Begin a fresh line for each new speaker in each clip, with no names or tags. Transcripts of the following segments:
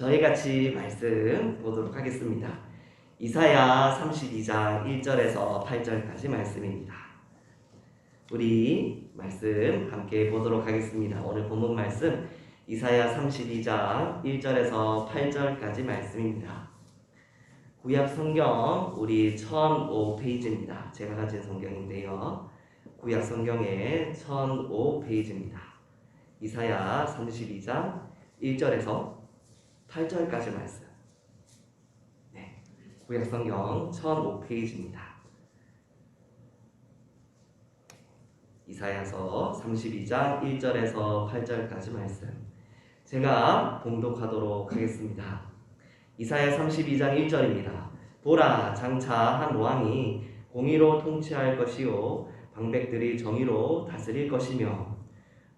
저희 같이 말씀 보도록 하겠습니다. 이사야 32장 1절에서 8절까지 말씀입니다. 우리 말씀 함께 보도록 하겠습니다. 오늘 본문 말씀 이사야 32장 1절에서 8절까지 말씀입니다. 구약 성경 우리 1005페이지입니다. 제가 가진 성경인데요. 구약 성경의 1005페이지입니다. 이사야 32장 1절에서 8절까지 말씀. 네. 구약 성경 1005페이지입니다. 이사야서 32장 1절에서 8절까지 말씀. 제가 봉독하도록 하겠습니다. 이사야 32장 1절입니다. 보라 장차 한 왕이 공의로 통치할 것이요 방백들이 정의로 다스릴 것이며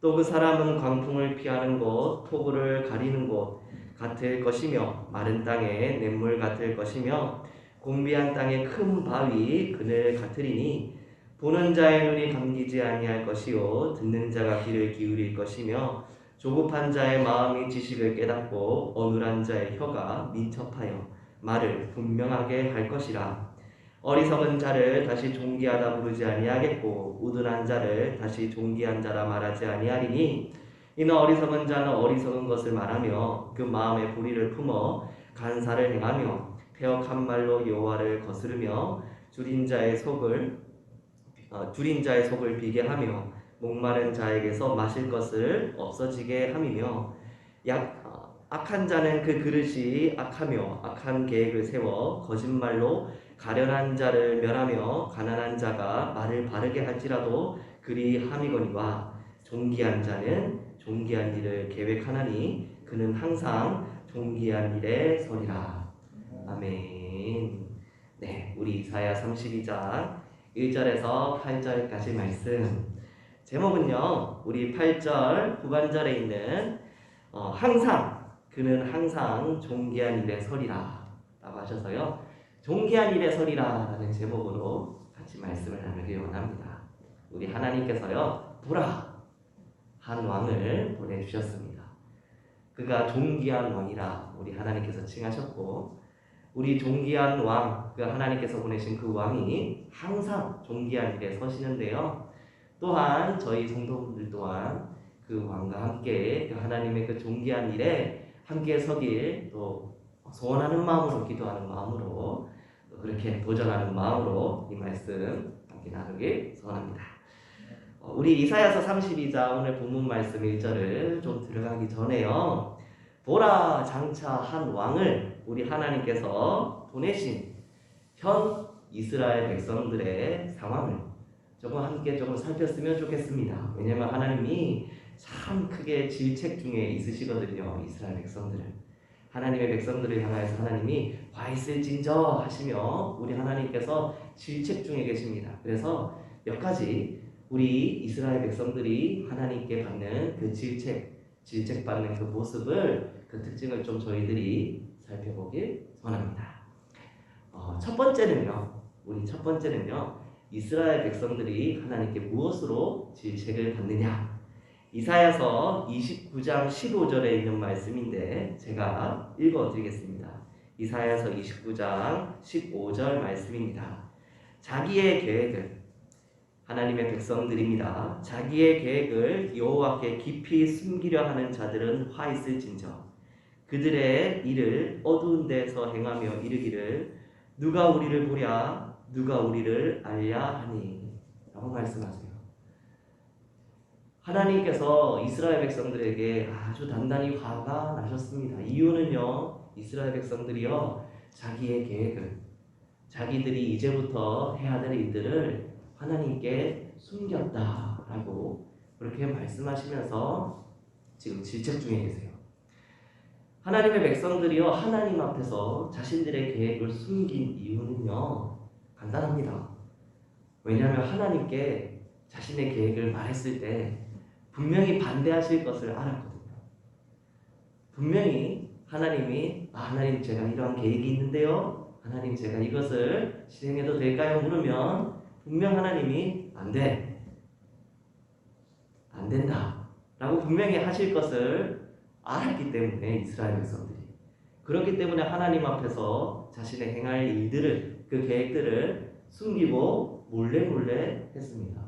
또 그 사람은 광풍을 피하는 곳 폭우를 가리는 곳 같을 것이며 마른 땅에 냇물 같을 것이며 공비한 땅에 큰 바위 그늘 같으리니 보는 자의 눈이 감기지 아니할 것이요 듣는 자가 귀를 기울일 것이며 조급한 자의 마음이 지식을 깨닫고 어눌한 자의 혀가 민첩하여 말을 분명하게 할 것이라. 어리석은 자를 다시 존귀하다 부르지 아니하겠고 우둔한 자를 다시 존귀한 자라 말하지 아니하리니 이는 어리석은 자는 어리석은 것을 말하며 그 마음에 불의를 품어 간사를 행하며 폐역한 말로 여호와를 거스르며 줄인 자의 속을 어, 줄인 자의 속을 비게 하며 목마른 자에게서 마실 것을 없어지게 함이며 약 어, 악한 자는 그 그릇이 악하며 악한 계획을 세워 거짓말로 가련한 자를 멸하며 가난한 자가 말을 바르게 할지라도 그리 함이거니와 존귀한 자는 존귀한 일을 계획하나니 그는 항상 존귀한 일에 서리라. 아멘. 네, 우리 이사야 32장 1절에서 8절까지 말씀. 제목은요, 우리 8절 후반절에 있는 어, 항상 그는 항상 존귀한 일에 서리라 라고 하셔서요. 존귀한 일에 서리라 라는 제목으로 같이 말씀을 나누기 원합니다. 우리 하나님께서요, 보라 한 왕을 보내주셨습니다. 그가 존귀한 왕이라 우리 하나님께서 칭하셨고 우리 존귀한 왕, 그 하나님께서 보내신 그 왕이 항상 존귀한 일에 서시는데요. 또한 저희 성도분들 또한 그 왕과 함께 그 하나님의 그 존귀한 일에 함께 서길 또 소원하는 마음으로 기도하는 마음으로 그렇게 도전하는 마음으로 이 말씀 함께 나누길 소원합니다. 어, 우리 이사야서 32장 오늘 본문 말씀 1절을 좀 들어가기 전에요. 보라 장차 한 왕을 우리 하나님께서 보내신 현 이스라엘 백성들의 상황을 조금 함께 조금 살폈으면 좋겠습니다. 왜냐하면 하나님이 참 크게 질책 중에 있으시거든요. 이스라엘 백성들을. 하나님의 백성들을 향하여서 하나님이 와 있을진저 하시며 우리 하나님께서 질책 중에 계십니다. 그래서 몇 가지 우리 이스라엘 백성들이 하나님께 받는 그 질책, 질책받는 그 모습을 그 특징을 좀 저희들이 살펴보길 원합니다. 어, 첫 번째는요, 우리 첫 번째는요, 이스라엘 백성들이 하나님께 무엇으로 질책을 받느냐? 이사야서 29장 15절에 있는 말씀인데 제가 읽어 드리겠습니다. 이사야서 29장 15절 말씀입니다. 자기의 계획을 하나님의 백성들입니다. 자기의 계획을 여호와께 깊이 숨기려 하는 자들은 화 있을진저 그들의 일을 어두운 데서 행하며 이르기를 누가 우리를 보랴 누가 우리를 알랴 하니 라고 말씀하세요. 하나님께서 이스라엘 백성들에게 아주 단단히 화가 나셨습니다. 이유는요, 이스라엘 백성들이요, 자기의 계획을, 자기들이 이제부터 해야 될 일들을 하나님께 숨겼다라고 그렇게 말씀하시면서 지금 질책 중에 계세요. 하나님의 백성들이요, 하나님 앞에서 자신들의 계획을 숨긴 이유는요, 간단합니다. 왜냐하면 하나님께 자신의 계획을 말했을 때 분명히 반대하실 것을 알았거든요. 분명히 하나님이 아, 하나님 제가 이러한 계획이 있는데요. 하나님 제가 이것을 실행해도 될까요? 물으면 분명 하나님이 안 돼. 안 된다. 라고 분명히 하실 것을 알았기 때문에 이스라엘 백성들이 그렇기 때문에 하나님 앞에서 자신의 행할 일들을 그 계획들을 숨기고 몰래 몰래 했습니다.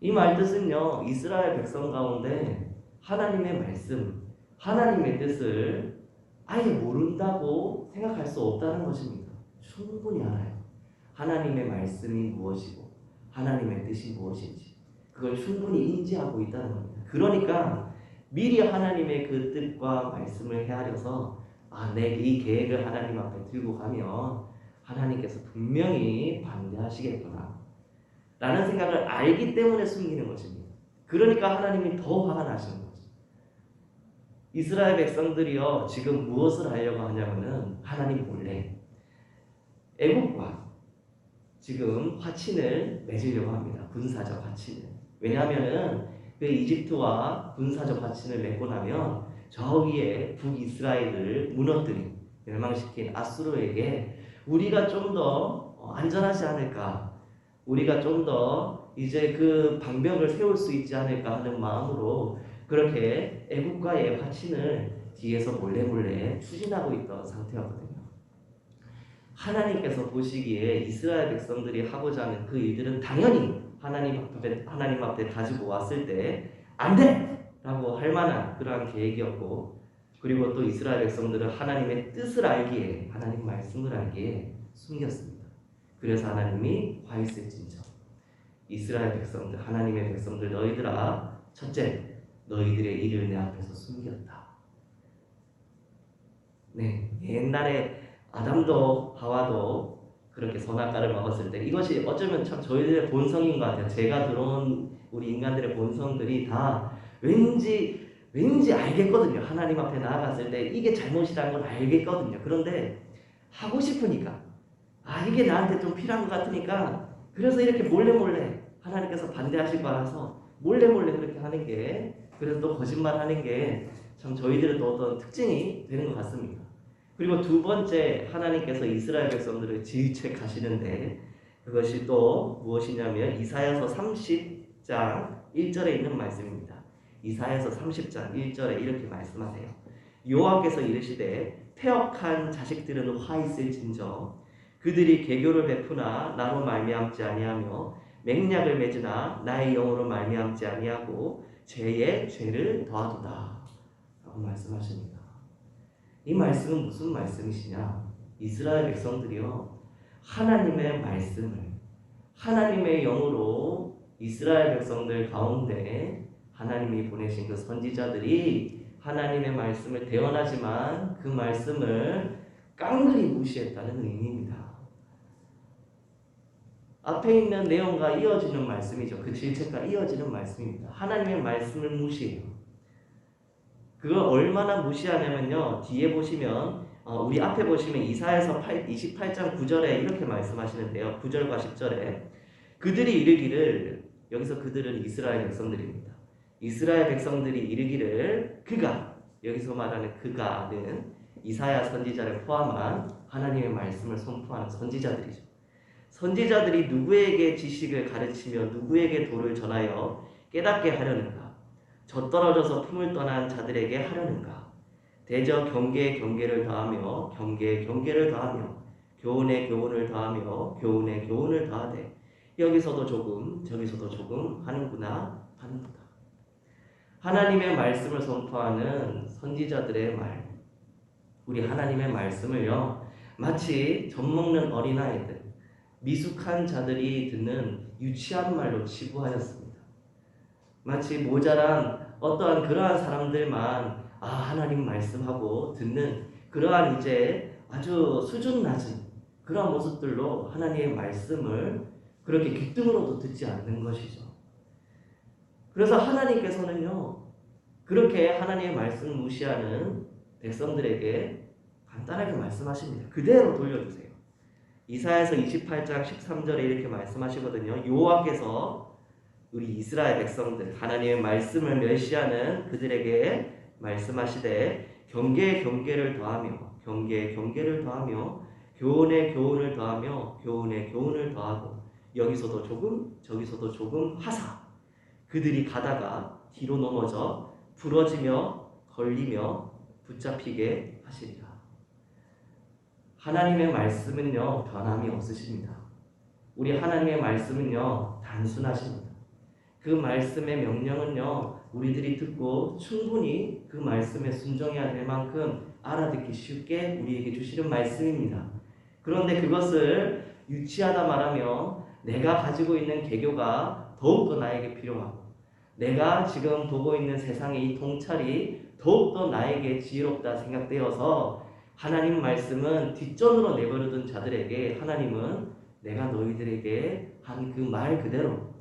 이 말 뜻은요 이스라엘 백성 가운데 하나님의 말씀, 하나님의 뜻을 아예 모른다고 생각할 수 없다는 것입니다. 충분히 알아요. 하나님의 말씀이 무엇이고 하나님의 뜻이 무엇인지 그걸 충분히 인지하고 있다는 겁니다. 그러니까 미리 하나님의 그 뜻과 말씀을 헤아려서 아, 내 이 계획을 하나님 앞에 들고 가면 하나님께서 분명히 반대하시겠구나 라는 생각을 알기 때문에 숨기는 것입니다. 그러니까 하나님이 더 화가 나시는 거죠. 이스라엘 백성들이요 지금 무엇을 하려고 하냐면은 하나님 몰래 애국과 지금 화친을 맺으려고 합니다. 군사적 화친을. 왜냐하면은 그 이집트와 군사적 화친을 맺고 나면 저 위에 북이스라엘을 무너뜨린 멸망시킨 아수르에게 우리가 좀 더 안전하지 않을까 우리가 좀 더 이제 그 방벽을 세울 수 있지 않을까 하는 마음으로 그렇게 애국과의 화친을 뒤에서 몰래 몰래 추진하고 있던 상태였거든요. 하나님께서 보시기에 이스라엘 백성들이 하고자 하는 그 일들은 당연히 하나님 앞에 하나님 앞에 가지고 왔을 때 안 돼 라고 할 만한 그러한 계획이었고 그리고 또 이스라엘 백성들은 하나님의 뜻을 알기에 하나님 말씀을 알기에 숨겼습니다. 그래서 하나님이 화했을진저 이스라엘 백성들 하나님의 백성들 너희들아 첫째 너희들의 일을 내 앞에서 숨겼다. 네 옛날에 아담도 하와도 그렇게 선악과를 먹었을 때 이것이 어쩌면 참 저희들의 본성인 것 같아요. 제가 들어온 우리 인간들의 본성들이 다 왠지 왠지 알겠거든요. 하나님 앞에 나아갔을 때 이게 잘못이라는 걸 알겠거든요. 그런데 하고 싶으니까 아 이게 나한테 좀 필요한 것 같으니까 그래서 이렇게 몰래 몰래 하나님께서 반대하실 거라서 몰래 몰래 그렇게 하는 게 그래서 또 거짓말 하는 게 참 저희들은 또 어떤 특징이 되는 것 같습니다. 그리고 두 번째 하나님께서 이스라엘 백성들을 질책하시는데 그것이 또 무엇이냐면 이사야서 30장 1절에 있는 말씀입니다. 이사야서 30장 1절에 이렇게 말씀하세요. 여호와께서 이르시되 태역한 자식들은 화 있을진저 그들이 개교를 베푸나 나로 말미암지 아니하며 맹약을 맺으나 나의 영으로 말미암지 아니하고 죄에 죄를 더하도다 라고 말씀하십니다. 이 말씀은 무슨 말씀이시냐? 이스라엘 백성들이요 하나님의 말씀을 하나님의 영으로 이스라엘 백성들 가운데 하나님이 보내신 그 선지자들이 하나님의 말씀을 대언하지만 그 말씀을 깡그리 무시했다는 의미입니다. 앞에 있는 내용과 이어지는 말씀이죠. 그 질책과 이어지는 말씀입니다. 하나님의 말씀을 무시해요. 그걸 얼마나 무시하냐면요. 뒤에 보시면 어, 우리 앞에 보시면 이사에서 8, 28장 9절에 이렇게 말씀하시는데요. 9절과 10절에 그들이 이르기를 여기서 그들은 이스라엘 백성들입니다. 이스라엘 백성들이 이르기를 그가 여기서 말하는 그가는 이사야 선지자를 포함한 하나님의 말씀을 선포하는 선지자들이죠. 선지자들이 누구에게 지식을 가르치며 누구에게 도를 전하여 깨닫게 하려는가? 저 떨어져서 품을 떠난 자들에게 하려는가? 대저 경계에 경계를 더하며 경계에 경계를 더하며 교훈에 교훈을 더하며 교훈에 교훈을 더하되 여기서도 조금 저기서도 조금 하는구나 하는구나. 하나님의 말씀을 선포하는 선지자들의 말, 우리 하나님의 말씀을요 마치 젖 먹는 어린아이들, 미숙한 자들이 듣는 유치한 말로 치부하였습니다. 마치 모자란 어떠한 그러한 사람들만 아 하나님 말씀하고 듣는 그러한 이제 아주 수준 낮은 그러한 모습들로 하나님의 말씀을 그렇게 귓등으로도 듣지 않는 것이죠. 그래서 하나님께서는요 그렇게 하나님의 말씀을 무시하는 백성들에게 간단하게 말씀하십니다. 그대로 돌려주세요. 이사야서 28장 13절에 이렇게 말씀하시거든요. 여호와께서 우리 이스라엘 백성들 하나님의 말씀을 멸시하는 그들에게 말씀하시되 경계에 경계를 더하며 경계에 경계를 더하며 교훈에 교훈을 더하며 교훈에 교훈을 더하고 여기서도 조금 저기서도 조금 하사 그들이 가다가 뒤로 넘어져 부러지며 걸리며 붙잡히게 하시리라. 하나님의 말씀은요 변함이 없으십니다. 우리 하나님의 말씀은요 단순하십니다. 그 말씀의 명령은요 우리들이 듣고 충분히 그 말씀에 순종해야 될 만큼 알아듣기 쉽게 우리에게 주시는 말씀입니다. 그런데 그것을 유치하다 말하면 내가 가지고 있는 개교가 더욱더 나에게 필요하고 내가 지금 보고 있는 세상의 이 통찰이 더욱더 나에게 지혜롭다 생각되어서 하나님 말씀은 뒷전으로 내버려둔 자들에게 하나님은 내가 너희들에게 한 그 말 그대로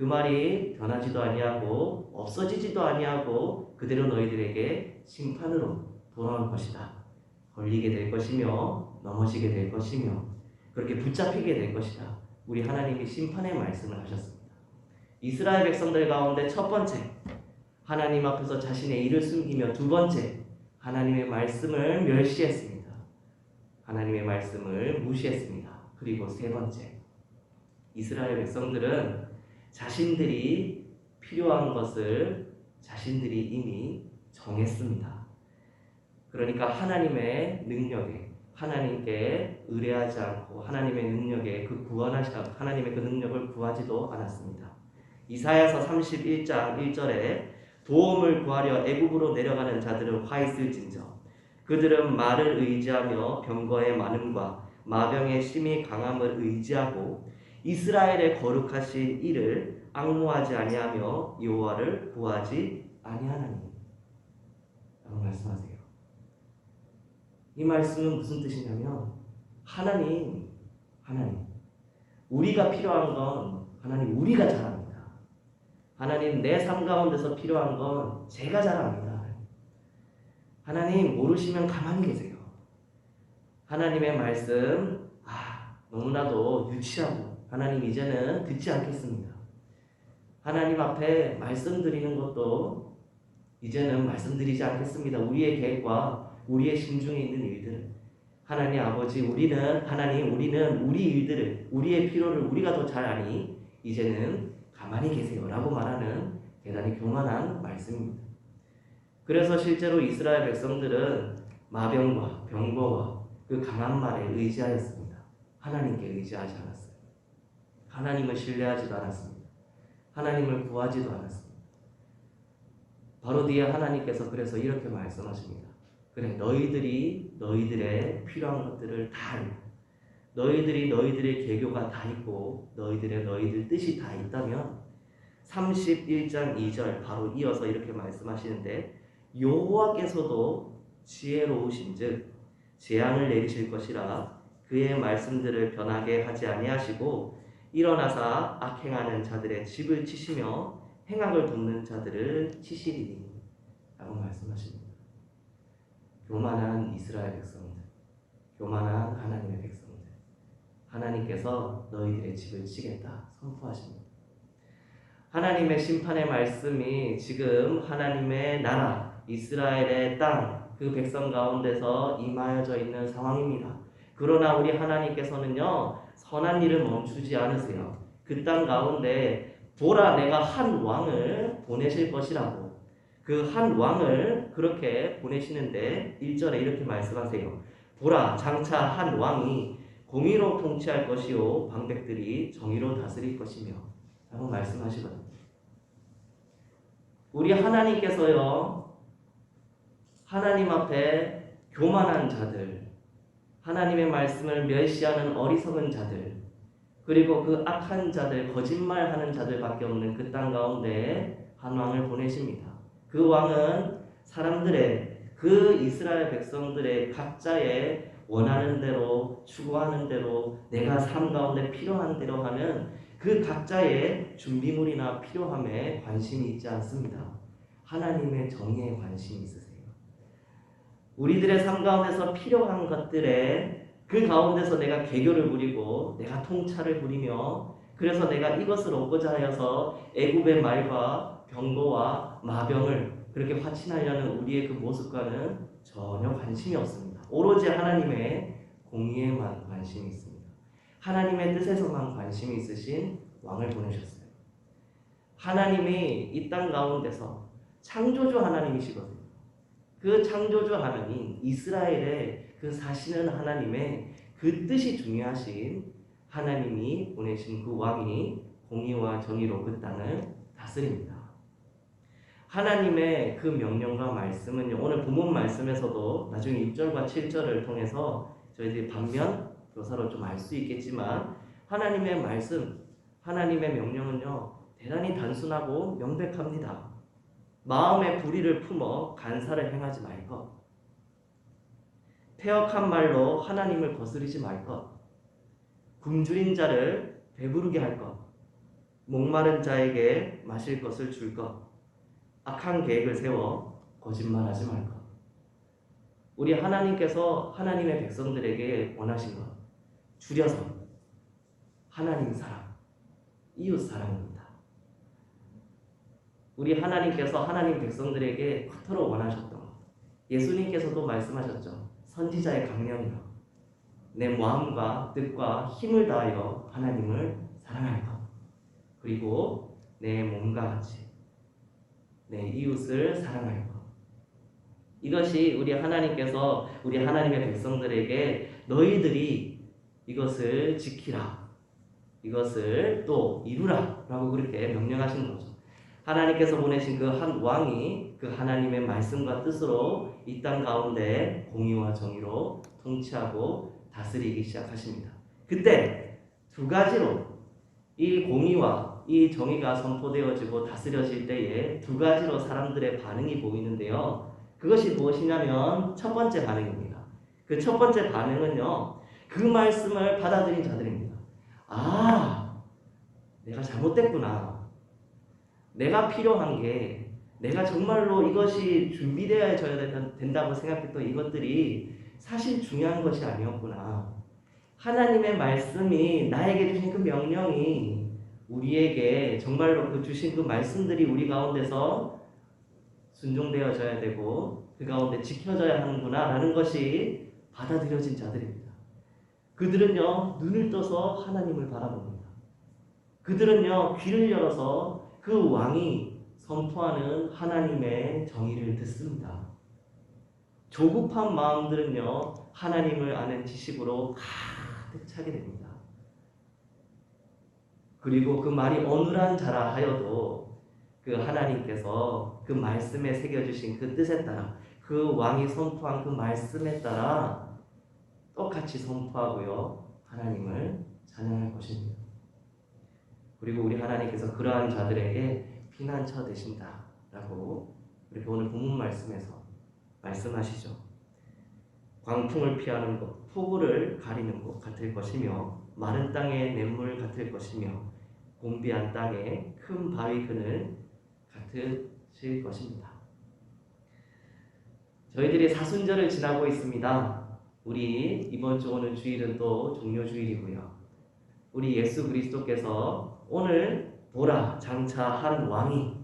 그 말이 변하지도 아니하고 없어지지도 아니하고 그대로 너희들에게 심판으로 돌아올 것이다. 걸리게 될 것이며 넘어지게 될 것이며 그렇게 붙잡히게 될 것이다. 우리 하나님이 심판의 말씀을 하셨습니다. 이스라엘 백성들 가운데 첫 번째 하나님 앞에서 자신의 일을 숨기며 두 번째 하나님의 말씀을 멸시했습니다. 하나님의 말씀을 무시했습니다. 그리고 세 번째 이스라엘 백성들은 자신들이 필요한 것을 자신들이 이미 정했습니다. 그러니까 하나님의 능력에 하나님께 의뢰하지 않고 하나님의 능력에 그 구원하시 하나님의 그 능력을 구하지도 않았습니다. 이사야서 31장 1절에 도움을 구하려 애굽으로 내려가는 자들은 화 있을진저 그들은 말을 의지하며 병거의 많음과 마병의 심히 강함을 의지하고 이스라엘의 거룩하신 이를 악무하지 아니하며 여호와를 구하지 아니하나니 라고 말씀하세요. 이 말씀은 무슨 뜻이냐면 하나님 하나님 우리가 필요한 건 하나님 우리가 잘합니다. 하나님 내 삶 가운데서 필요한 건 제가 잘합니다. 하나님 모르시면 가만히 계세요. 하나님의 말씀 아 너무나도 유치하고 하나님 이제는 듣지 않겠습니다. 하나님 앞에 말씀드리는 것도 이제는 말씀드리지 않겠습니다. 우리의 계획과 우리의 심중에 있는 일들 하나님 아버지 우리는 하나님 우리는 우리 일들을 우리의 필요를 우리가 더 잘 아니 이제는 가만히 계세요 라고 말하는 대단히 교만한 말씀입니다. 그래서 실제로 이스라엘 백성들은 마병과 병거와 그 강한 말에 의지하였습니다. 하나님께 의지하지 않았어요. 하나님을 신뢰하지도 않았습니다. 하나님을 구하지도 않았습니다. 바로 뒤에 하나님께서 그래서 이렇게 말씀하십니다. 그래 너희들이 너희들의 필요한 것들을 다 알고 너희들이 너희들의 계교가 다 있고 너희들의 너희들 뜻이 다 있다면 31장 2절 바로 이어서 이렇게 말씀하시는데 여호와께서도 지혜로우신즉 재앙을 내리실 것이라 그의 말씀들을 변하게 하지 아니하시고 일어나사 악행하는 자들의 집을 치시며 행악을 돕는 자들을 치시리니 라고 말씀하십니다. 교만한 이스라엘 백성들, 교만한 하나님의 백성들, 하나님께서 너희들의 집을 치겠다 선포하십니다. 하나님의 심판의 말씀이 지금 하나님의 나라, 이스라엘의 땅, 그 백성 가운데서 임하여져 있는 상황입니다. 그러나 우리 하나님께서는요, 선한 일을 멈추지 않으세요. 그 땅 가운데 보라 내가 한 왕을 보내실 것이라고 그 한 왕을 그렇게 보내시는데 1절에 이렇게 말씀하세요. 보라 장차 한 왕이 공의로 통치할 것이요 방백들이 정의로 다스릴 것이며 라고 말씀하시거든요. 우리 하나님께서요 하나님 앞에 교만한 자들 하나님의 말씀을 멸시하는 어리석은 자들 그리고 그 악한 자들 거짓말하는 자들밖에 없는 그 땅 가운데 한 왕을 보내십니다. 그 왕은 사람들의 그 이스라엘 백성들의 각자의 원하는 대로 추구하는 대로 내가 삶 가운데 필요한 대로 하는 그 각자의 준비물이나 필요함에 관심이 있지 않습니다. 하나님의 정의에 관심이 있으세요. 우리들의 삶 가운데서 필요한 것들에 그 가운데서 내가 개교를 부리고 내가 통찰을 부리며 그래서 내가 이것을 얻고자 하여서 애굽의 말과 병거와 마병을 그렇게 화친하려는 우리의 그 모습과는 전혀 관심이 없습니다. 오로지 하나님의 공의에만 관심이 있습니다. 하나님의 뜻에서만 관심이 있으신 왕을 보내셨어요. 하나님이 이 땅 가운데서 창조주 하나님이시거든요. 그 창조주 하나님 이스라엘의 그 사시는 하나님의 그 뜻이 중요하신 하나님이 보내신 그 왕이 공의와 정의로 그 땅을 다스립니다. 하나님의 그 명령과 말씀은요. 오늘 본문 말씀에서도 나중에 6절과 7절을 통해서 저희들이 반면 교사로 좀 알 수 있겠지만 하나님의 말씀, 하나님의 명령은요. 대단히 단순하고 명백합니다. 마음의 불의를 품어 간사를 행하지 말 것. 폐역한 말로 하나님을 거스르지 말 것. 굶주린 자를 배부르게 할 것. 목마른 자에게 마실 것을 줄 것. 악한 계획을 세워 거짓말하지 말 것. 우리 하나님께서 하나님의 백성들에게 원하신 것. 줄여서 하나님 사랑, 이웃 사랑입니다. 우리 하나님께서 하나님 백성들에게 그토록 원하셨던 것. 예수님께서도 말씀하셨죠. 선지자의 강령이요. 내 마음과 뜻과 힘을 다하여 하나님을 사랑할 것. 그리고 내 몸과 같이 내 이웃을 사랑할 것. 이것이 우리 하나님께서 우리 하나님의 백성들에게 너희들이 이것을 지키라. 이것을 또 이루라. 라고 그렇게 명령하신 거죠. 하나님께서 보내신 그 한 왕이 그 하나님의 말씀과 뜻으로 이 땅 가운데 공의와 정의로 통치하고 다스리기 시작하십니다. 그때 두 가지로 이 공의와 이 정의가 선포되어지고 다스려질 때에 두 가지로 사람들의 반응이 보이는데요. 그것이 무엇이냐면 첫 번째 반응입니다. 그 첫 번째 반응은요. 그 말씀을 받아들인 자들입니다. 아, 내가 잘못됐구나. 내가 필요한 게 내가 정말로 이것이 준비되어져야 된다고 생각했던 이것들이 사실 중요한 것이 아니었구나. 하나님의 말씀이 나에게 주신 그 명령이 우리에게 정말로 그 주신 그 말씀들이 우리 가운데서 순종되어져야 되고 그 가운데 지켜져야 하는구나라는 것이 받아들여진 자들입니다. 그들은요 눈을 떠서 하나님을 바라봅니다. 그들은요 귀를 열어서 그 왕이 선포하는 하나님의 정의를 듣습니다. 조급한 마음들은요 하나님을 아는 지식으로 가득 차게 됩니다. 그리고 그 말이 어눌한 자라 하여도 그 하나님께서 그 말씀에 새겨주신 그 뜻에 따라 그 왕이 선포한 그 말씀에 따라 똑같이 선포하고요 하나님을 찬양할 것입니다. 그리고 우리 하나님께서 그러한 자들에게 피난처 되신다라고 이렇게 오늘 본문 말씀에서 말씀하시죠. 광풍을 피하는 것, 폭우를 가리는 것 같을 것이며 마른 땅의 냇물 같을 것이며 곤비한 땅에 큰 바위 그늘 같으실 것입니다. 저희들이 사순절을 지나고 있습니다. 우리 이번 주 오는 주일은 또 종료 주일이고요. 우리 예수 그리스도께서 오늘 보라 장차 한 왕이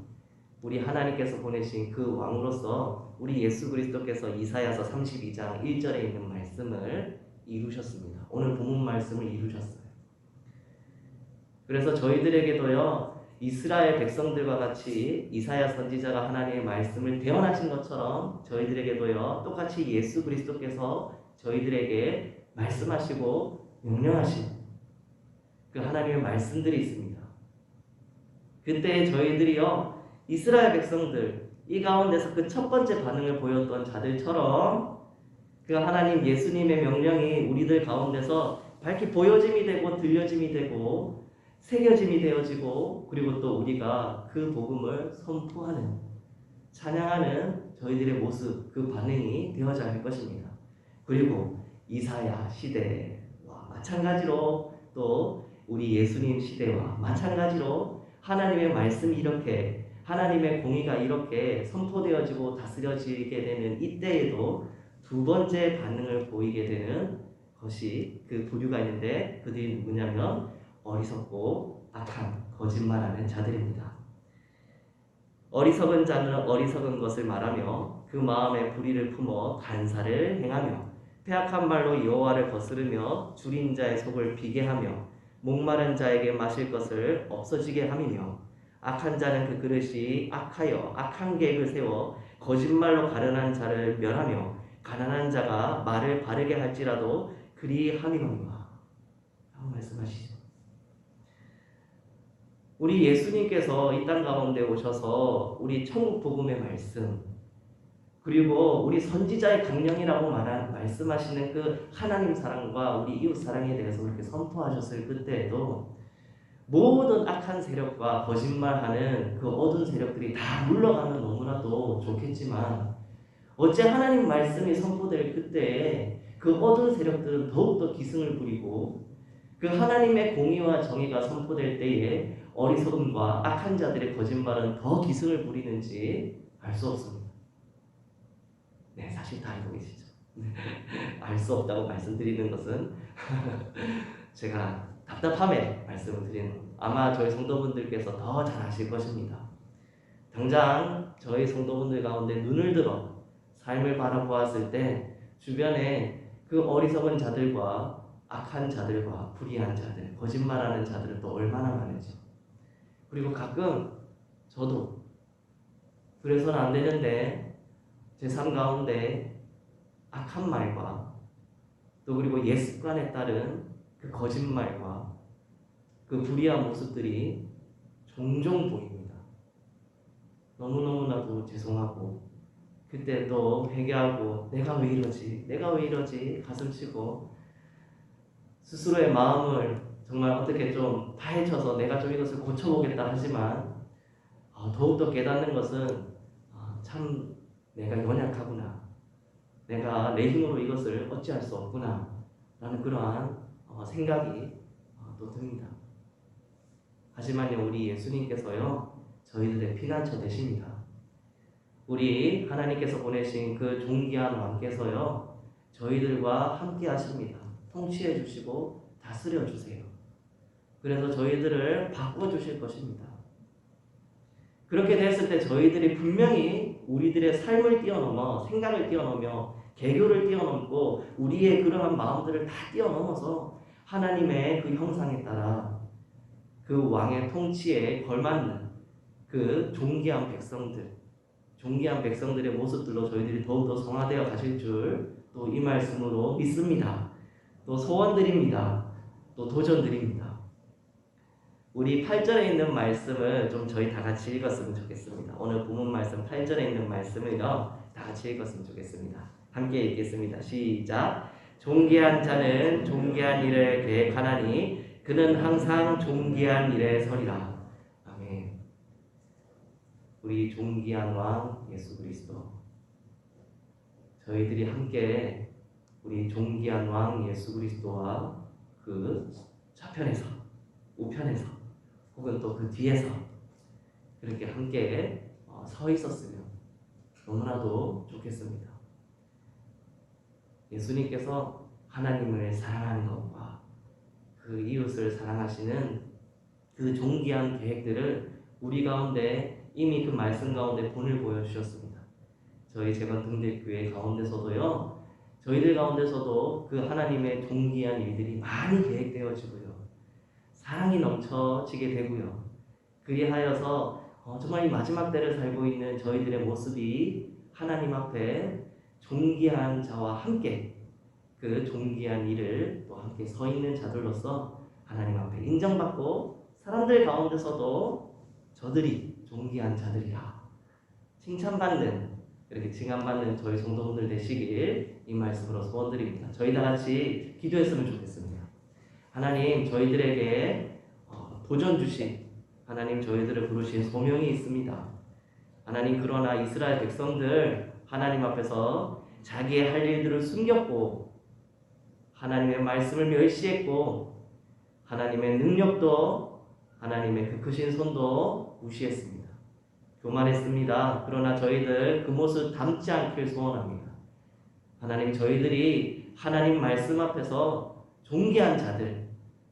우리 하나님께서 보내신 그 왕으로서 우리 예수 그리스도께서 이사야서 32장 1절에 있는 말씀을 이루셨습니다. 오늘 본문 말씀을 이루셨어요. 그래서 저희들에게도요 이스라엘 백성들과 같이 이사야 선지자가 하나님의 말씀을 대언하신 것처럼 저희들에게도요 똑같이 예수 그리스도께서 저희들에게 말씀하시고 명령하신 그 하나님의 말씀들이 있습니다. 그때 저희들이요 이스라엘 백성들 이 가운데서 그 첫 번째 반응을 보였던 자들처럼 그 하나님 예수님의 명령이 우리들 가운데서 밝히 보여짐이 되고 들려짐이 되고 새겨짐이 되어지고 그리고 또 우리가 그 복음을 선포하는 찬양하는 저희들의 모습 그 반응이 되어져야 할 것입니다. 그리고 이사야 시대와 마찬가지로 또 우리 예수님 시대와 마찬가지로 하나님의 말씀이 이렇게 하나님의 공의가 이렇게 선포되어지고 다스려지게 되는 이때에도 두 번째 반응을 보이게 되는 것이 그 부류가 있는데 그들이 누구냐면 어리석고 악한 거짓말하는 자들입니다. 어리석은 자는 어리석은 것을 말하며 그 마음에 불의를 품어 간사를 행하며 폐악한 말로 여호와를 거스르며 줄인 자의 속을 비게 하며 목마른 자에게 마실 것을 없어지게 함이며 악한 자는 그 그릇이 악하여 악한 계획을 세워 거짓말로 가련한 자를 멸하며 가난한 자가 말을 바르게 할지라도 그리 함이로니와 라고 말씀하시죠. 우리 예수님께서 이 땅 가운데 오셔서 우리 천국 복음의 말씀 그리고 우리 선지자의 강령이라고 말한 말씀하시는 그 하나님 사랑과 우리 이웃 사랑에 대해서 그렇게 선포하셨을 그때에도 모든 악한 세력과 거짓말하는 그 어두운 세력들이 다 물러가면 너무나도 좋겠지만 어째 하나님 말씀이 선포될 그때에 그 어두운 세력들은 더욱더 기승을 부리고 그 하나님의 공의와 정의가 선포될 때에 어리석음과 악한 자들의 거짓말은 더 기승을 부리는지 알 수 없습니다. 네, 사실 다 알고 계시죠. 알 수 없다고 말씀드리는 것은 제가 답답함에 말씀을 드리는. 아마 저희 성도분들께서 더 잘 아실 것입니다. 당장 저희 성도분들 가운데 눈을 들어 삶을 바라보았을 때 주변에 그 어리석은 자들과 악한 자들과 불의한 자들, 거짓말하는 자들은 또 얼마나 많은지. 그리고 가끔 저도 그래서는 안 되는데 제삶 가운데 악한 말과 또 그리고 옛 습관에 따른 그 거짓말과 그 불의한 모습들이 종종 보입니다. 너무너무나도 죄송하고 그때 또 회개하고 내가 왜 이러지? 내가 왜 이러지? 가슴 치고 스스로의 마음을 정말 어떻게 좀 파헤쳐서 내가 좀 이것을 고쳐보겠다 하지만 어, 더욱더 깨닫는 것은 어, 참 내가 연약하구나. 내가 내 힘으로 이것을 어찌할 수 없구나. 라는 그러한 어, 생각이 어, 또 듭니다. 하지만요, 우리 예수님께서요, 저희들의 피난처 되십니다. 우리 하나님께서 보내신 그 존귀한 왕께서요, 저희들과 함께 하십니다. 통치해 주시고 다스려 주세요. 그래서 저희들을 바꿔 주실 것입니다. 그렇게 됐을 때 저희들이 분명히 우리들의 삶을 뛰어넘어 생각을 뛰어넘어 개교를 뛰어넘고 우리의 그러한 마음들을 다 뛰어넘어서 하나님의 그 형상에 따라 그 왕의 통치에 걸맞는 그 존귀한 백성들, 존귀한 백성들의 모습들로 저희들이 더욱더 성화되어 가실 줄 또 이 말씀으로 믿습니다. 또 소원 드립니다. 또 도전 드립니다. 우리 8절에 있는 말씀을 좀 저희 다 같이 읽었으면 좋겠습니다. 오늘 본문 말씀 8절에 있는 말씀을요. 다 같이 읽었으면 좋겠습니다. 함께 읽겠습니다. 시작. 존귀한 자는 존귀한 일을 계획하나니 그는 항상 존귀한 일에 서리라. 아멘. 우리 존귀한 왕 예수 그리스도 저희들이 함께 우리 존귀한 왕 예수 그리스도와 그 좌편에서 우편에서 혹은 또 그 뒤에서 그렇게 함께 어, 서 있었으면 너무나도 좋겠습니다. 예수님께서 하나님을 사랑하는 것과 그 이웃을 사랑하시는 그 존귀한 계획들을 우리 가운데 이미 그 말씀 가운데 본을 보여주셨습니다. 저희 재건등대교회 가운데서도요, 저희들 가운데서도 그 하나님의 존귀한 일들이 많이 계획되어지고요, 사랑이 넘쳐지게 되고요. 그리하여서 어, 정말 이 마지막 때를 살고 있는 저희들의 모습이 하나님 앞에 존귀한 자와 함께 그 존귀한 일을 또 함께 서 있는 자들로서 하나님 앞에 인정받고 사람들 가운데서도 저들이 존귀한 자들이라 칭찬받는 이렇게 칭함받는 저희 성도분들 되시길 이 말씀으로 소원드립니다. 저희 다 같이 기도했으면 좋겠습니다. 하나님 저희들에게 어, 도전 주신 하나님 저희들을 부르신 소명이 있습니다. 하나님 그러나 이스라엘 백성들 하나님 앞에서 자기의 할 일들을 숨겼고 하나님의 말씀을 멸시했고 하나님의 능력도 하나님의 그 크신 손도 무시했습니다. 교만했습니다. 그러나 저희들 그 모습 담지 않길 소원합니다. 하나님 저희들이 하나님 말씀 앞에서 존귀한 자들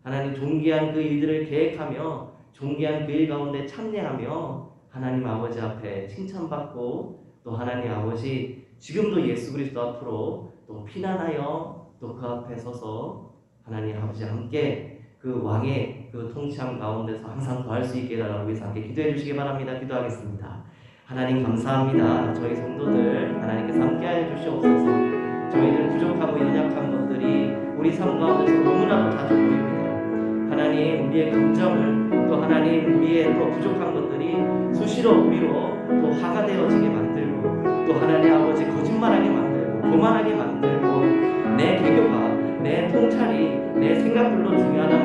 하나님 존귀한 그 일들을 계획하며 존귀한 그 일 가운데 참여하며 하나님 아버지 앞에 칭찬받고 또 하나님 아버지 지금도 예수 그리스도 앞으로 또 피난하여 또 그 앞에 서서 하나님 아버지 함께 그 왕의 그 통치함 가운데서 항상 구할 수 있게 해달라고 위해서 함께 기도해 주시기 바랍니다. 기도하겠습니다. 하나님 감사합니다. 저희 성도들 하나님께서 함께 하여 주시옵소서. 저희들 부족하고 연약한 것들이 우리 삶 가운데서 우리의 감정을 또 하나님 우리의 또 부족한 것들이 수시로 우리로 또 화가 되어지게 만들고 또 하나님 아버지 거짓말하게 만들고 교만하게 만들고 내 개교가 내 통찰이 내 생각들로 중요하다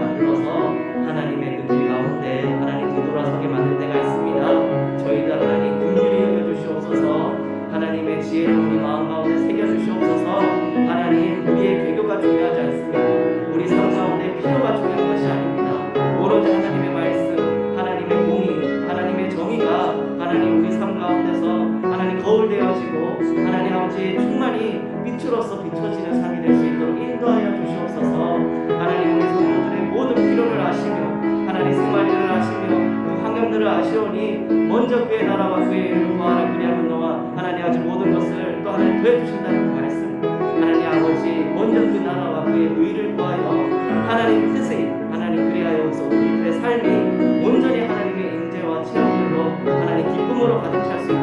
시온이 먼저 그의 나라와 그의 이름을 구하라 그리하는 너와 하나님 아주 모든 것을 또 하나님 더해 주신다는 그 말씀. 하나님 아버지 먼저 그 나라와 그의 의를 구하여 하나님 뜻에 하나님 그리하여서 우리들의 삶이 온전히 하나님의 인재와 체험으로 하나님 기쁨으로 가득 찰수